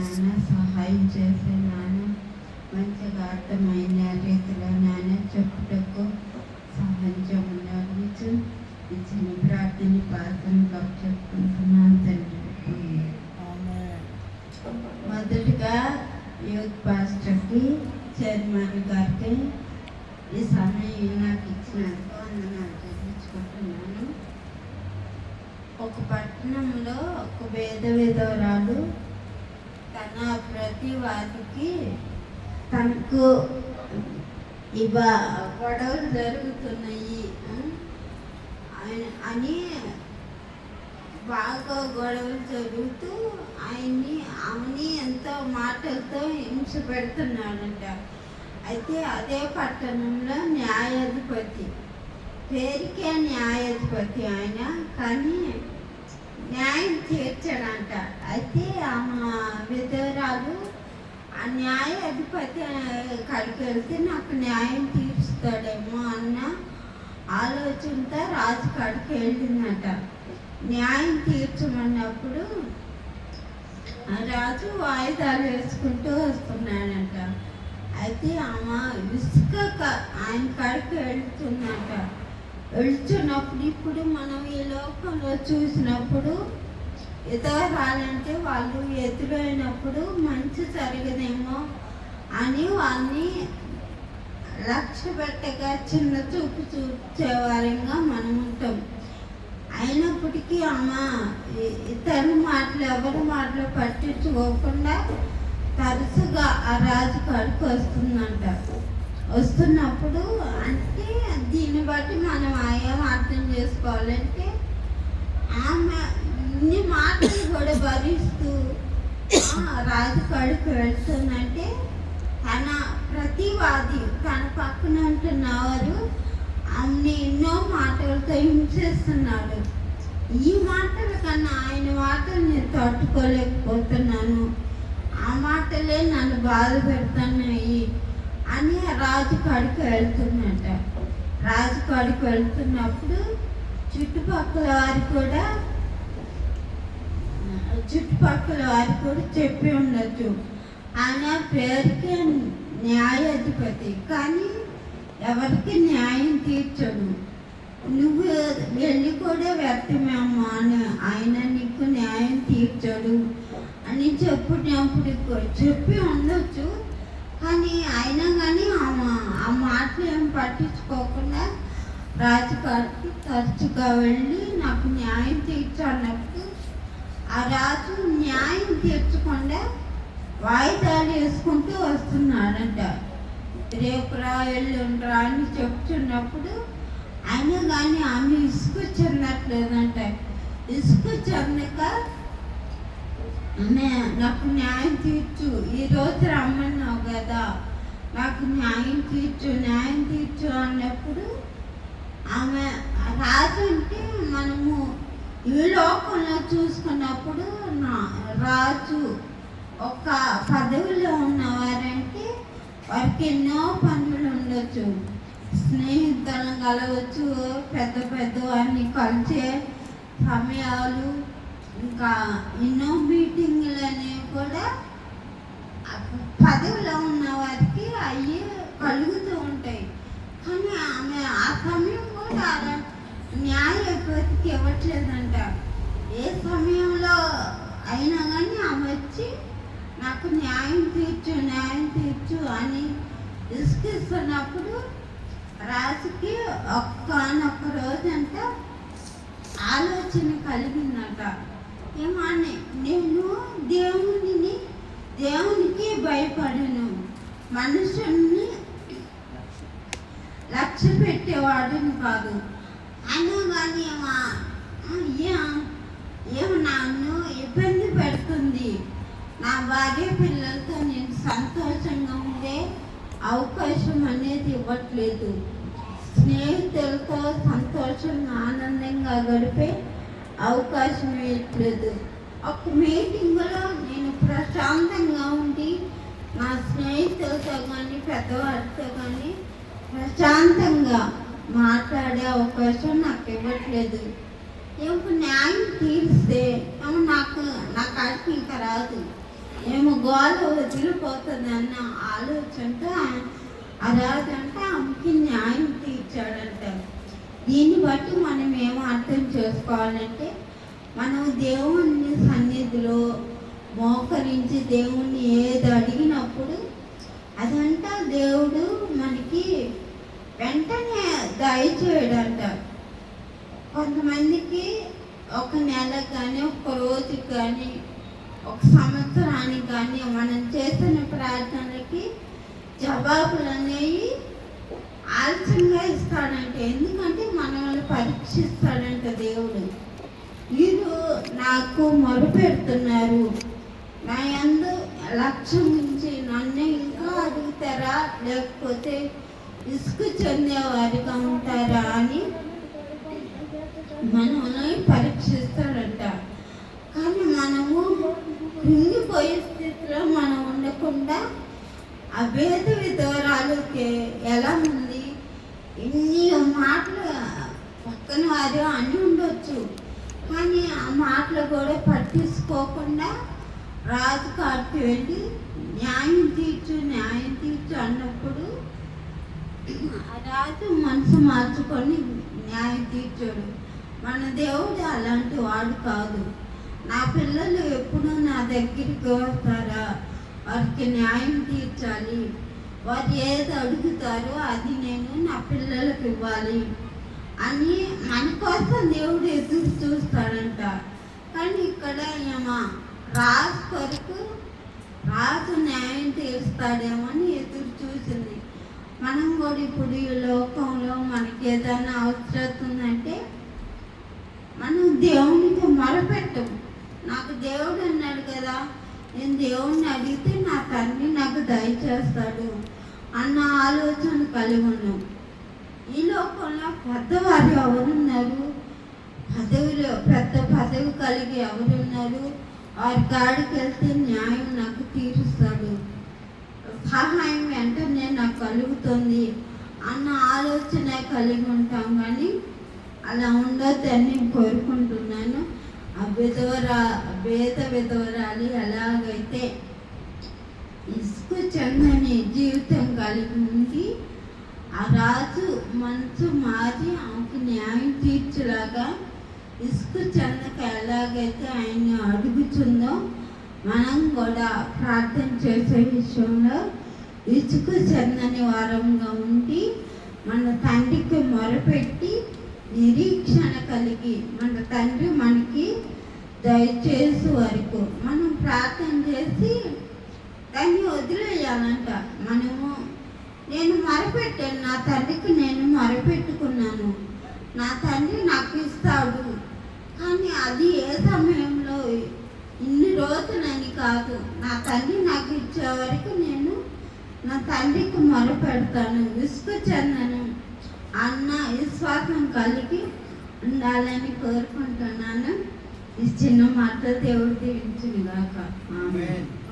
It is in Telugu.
నాన్న సహాయం చేసే నాన్న మంచిగా అర్థమైన రీతిలో నాన్న చెప్పుటకు సహాయం ఉండాలి. ఇచ్చిన ప్రార్థన పాత్రను చెప్పుకుంటున్నాను తండ్రి. మొదటిగా యూత్ పాస్టర్కి చైర్మన్ గారికి ఈ సమయం నాకు ఇచ్చినందుకు వందనాలు చెల్లించుకుంటున్నాను ఒక పట్టణంలో ఒక వేద విధవరాలు తన ప్రతి వారికి తనకు ఇవ గొడవలు జరుగుతున్నాయి. అని బాగా గొడవలు జరుగుతూ ఆయన్ని ఆమెని ఎంతో మాటలతో హింస పెడుతున్నాడంట. అయితే అదే పట్టణంలో న్యాయాధిపతి పేరుకే న్యాయాధిపతి ఆయన. కానీ న్యాయం తీర్చాడంట అయితే ఆమె విధవరాలు ఆ న్యాయ అధిపతి కాడికి వెళ్తే నాకు న్యాయం తీరుస్తాడేమో అన్న ఆలోచనతో రాజు కాడికి వెళ్ళిందంట. న్యాయం తీర్చమన్నప్పుడు రాజు వాయిదాలు వేసుకుంటూ వస్తున్నాడంట. అయితే ఆమె ఇసుక ఆయన కాడికి వెళ్తుందంట. వెళ్తున్నప్పుడు ఇప్పుడు మనం ఈ లోకంలో చూసినప్పుడు ఎదరాలంటే వాళ్ళు ఎదురైనప్పుడు మంచి జరగదేమో అని వాళ్ళని లక్ష్య పెట్టగా చిన్న చూపు చూచేవారంగా మనం ఉంటాం. అయినప్పటికీ అమ్మ ఇ- మాటలు ఎవరి మాటలు పట్టించుకోకుండా తరచుగా ఆ రాజు కాడికి వస్తుందంట. వస్తున్నప్పుడు అంటే దీన్ని బట్టి మనం ఏం అర్థం చేసుకోవాలంటే ఆమె ఇన్ని మాటలు కూడా భరిస్తూ రాజు కాడికి వెళ్తుందంటే తన ప్రతివాది తన పక్కన ఉంటున్నవారు అన్ని ఎన్నో మాటలతో హింసిస్తున్నాడు. ఈ మాటల కన్నా ఆయన మాటలు నేను తట్టుకోలేకపోతున్నాను. ఆ మాటలే నన్ను బాధ పెడుతున్నాయి అని రాజు కాడికి వెళ్తున్నట రాజు కాడికి వెళ్తున్నప్పుడు చుట్టుపక్కల వారు కూడా చుట్టుపక్కల వారు కూడా చెప్పి ఉండొచ్చు. ఆయన పేరుకి న్యాయాధిపతి. కానీ ఎవరికి న్యాయం తీర్చడు. నువ్వు వెళ్ళి కూడా వ్యర్థమేమో అని ఆయన నీకు న్యాయం తీర్చడు అని చెప్పినప్పుడు చెప్పి ఉండొచ్చు. కానీ అయినా కానీ ఆ మాటలు ఏం పట్టించుకోకుండా రాజుగారికి తరచుగా వెళ్ళి నాకు న్యాయం తీర్చన్నట్టు ఆ రాజు న్యాయం తీర్చకుండా వాయిదాలు వేసుకుంటూ వస్తున్నాడంట. రేపు రా ఎల్లుండ్రా అని చెప్తున్నప్పుడు అయినా కానీ ఆమె ఇసుకు చెందట్లేదంట ఇసుకు చెందక ఆమె నాకు న్యాయం తీర్చు. ఈరోజు రమ్మన్నావు కదా. నాకు న్యాయం తీర్చు న్యాయం తీర్చు అన్నప్పుడు ఆమె రాజు అంటే మనము ఈ లోకంలో చూసుకున్నప్పుడు నా రాజు ఒక పదవిలో ఉన్నవారంటే వారికి ఎన్నో పనులు ఉండొచ్చు. స్నేహితులను కలవచ్చు పెద్ద పెద్ద వారిని కలిసే సమయాలు ఇంకా ఎన్నో మీటింగ్లు అనేవి కూడా పదవిలో ఉన్న వారికి అవి కలుగుతూ ఉంటాయి కానీ ఆమె ఆ సమయం కూడా న్యాయపతికి ఇవ్వట్లేదంట. ఏ సమయంలో అయినా కానీ ఆమె వచ్చి నాకు న్యాయం తీర్చు న్యాయం తీర్చు అని ఇసుకిస్తున్నప్పుడు రాజుకి ఒక్కనొక్క రోజంట ఆలోచన కలిగిందట. ఏమని నేను దేవునిని దేవునికి భయపడను. మనుషుల్ని లక్ష్య పెట్టేవాడిని కాదు అయినా కానీ ఏమో నన్ను ఇబ్బంది పెడుతుంది? నా భార్య పిల్లలతో నేను సంతోషంగా ఉండే అవకాశం అనేది ఇవ్వట్లేదు. స్నేహితులతో సంతోషంగా ఆనందంగా గడిపే అవకాశం ఇవ్వట్లేదు. ఒక మీటింగ్లో నేను ప్రశాంతంగా ఉండి నా స్నేహితులతో కానీ పెద్దవారితో కానీ ప్రశాంతంగా మాట్లాడే అవకాశం నాకు ఇవ్వట్లేదు. ఏమో న్యాయం తీరిస్తే ఏమో నాకు నా కాడికి ఇంకా రాదు. ఏమో గోల వదిలిపోతుంది అన్న ఆలోచనతో ఆ రాజంట ఆమెకి న్యాయం తీర్చాడంట. దీన్ని బట్టి మనం ఏమో అర్థం చేసుకోవాలంటే మనం దేవుని సన్నిధిలో మోకరించి దేవుణ్ణి ఏది అడిగినప్పుడు అదంతా దేవుడు మనకి వెంటనే దయచేయడంట కొంతమందికి ఒక నెల కానీ ఒక రోజు కానీ ఒక సంవత్సరానికి కానీ మనం చేస్తున్న ప్రార్థనలకి జవాబులు అనేవి ఆలస్యంగా ఇస్తాడంట ఎందుకంటే మనల్ని పరీక్షిస్తాడంట దేవుడు. వీరు నాకు మొరుపెడుతున్నారు. నా ఎందు లక్ష్యం నుంచి నన్ను ఇంకా అడుగుతారా? లేకపోతే ఇసుకు చెందేవారిగా ఉంటారా అని మనం పరీక్షిస్తాడంట కానీ మనము కృంగిపోయే స్థితిలో మనం ఉండకుండా అభేద విధవరాలకి ఎలా ఉంది? ఇన్ని మాటలు పక్కన వారు అని ఉండొచ్చు. కానీ ఆ మాటలు కూడా పట్టించుకోకుండా రాజుకాడికి వెళ్ళి న్యాయం తీర్చు న్యాయం తీర్చు అన్నప్పుడు రాజు మనసు మార్చుకొని న్యాయం తీర్చాడు. మన దేవుడు అలాంటి వాడు కాదు. నా పిల్లలు ఎప్పుడు నా దగ్గరికి వస్తారా? వారికి న్యాయం తీర్చాలి. వారు ఏది అడుగుతారో అది నేను నా పిల్లలకు ఇవ్వాలి అని మన కోసం దేవుడు ఎదురు చూస్తాడంట. కానీ ఇక్కడ ఏమో రాజు కొరకు రాజు న్యాయం తీరుస్తాడేమో అని ఎదురు చూసింది. మనం కూడా ఇప్పుడు ఈ లోకంలో మనకి ఏదైనా అవసరం ఉందంటే మనం దేవునికి మొరపెట్టము నాకు దేవుడు అన్నాడు కదా నేను దేవుణ్ణి అడిగితే నా తండ్రి నాకు దయచేస్తాడు అన్న ఆలోచన కలిగి ఉన్నాం. ఈ లోకంలో పెద్దవారు ఎవరున్నారు? పదవిలో పెద్ద పదవి కలిగి ఎవరున్నారు? వారి కాడికి వెళ్తే న్యాయం నాకు తీరుస్తాడు. సహాయం వెంటనే నాకు కలుగుతుంది అన్న ఆలోచన కలిగి ఉంటాం కానీ అలా ఉండొద్దని నేను కోరుకుంటున్నాను. ఆ విధవరా వేద విధవరాలి ఎలాగైతే ఇసుక చెందని జీవితం కలిగి ఉంది ఆ రాజు మనసు మారి ఆమెకు న్యాయం తీర్చులాగా ఇసుక చెందక ఎలాగైతే ఆయన అడుగుతుందో మనం కూడా ప్రార్థన చేసే విషయంలో ఇసుక చెందని వారంగా ఉండి మన తండ్రికి మొరపెట్టి నిరీక్షణ కలిగి మన తండ్రి మనకి దయచేసి వరకు. మనం ప్రార్థన చేసి దాన్ని వదిలేయాలంట. మనము నేను మరపెట్టాను నా తండ్రికి నేను మరపెట్టుకున్నాను. నా తండ్రి నాకు ఇస్తాడు. కానీ అది ఏ సమయంలో? ఇన్ని రోజులని కాదు. నా తండ్రి నాకు ఇచ్చే వరకు నేను నా తండ్రికి మొరపెడతాను. విసుగు చెందను. అన్న విశ్వాసం కలిగి ఉండాలని కోరుకుంటున్నాను. ఈ చిన్న మాట దేవుడు దీవించింది ఆమె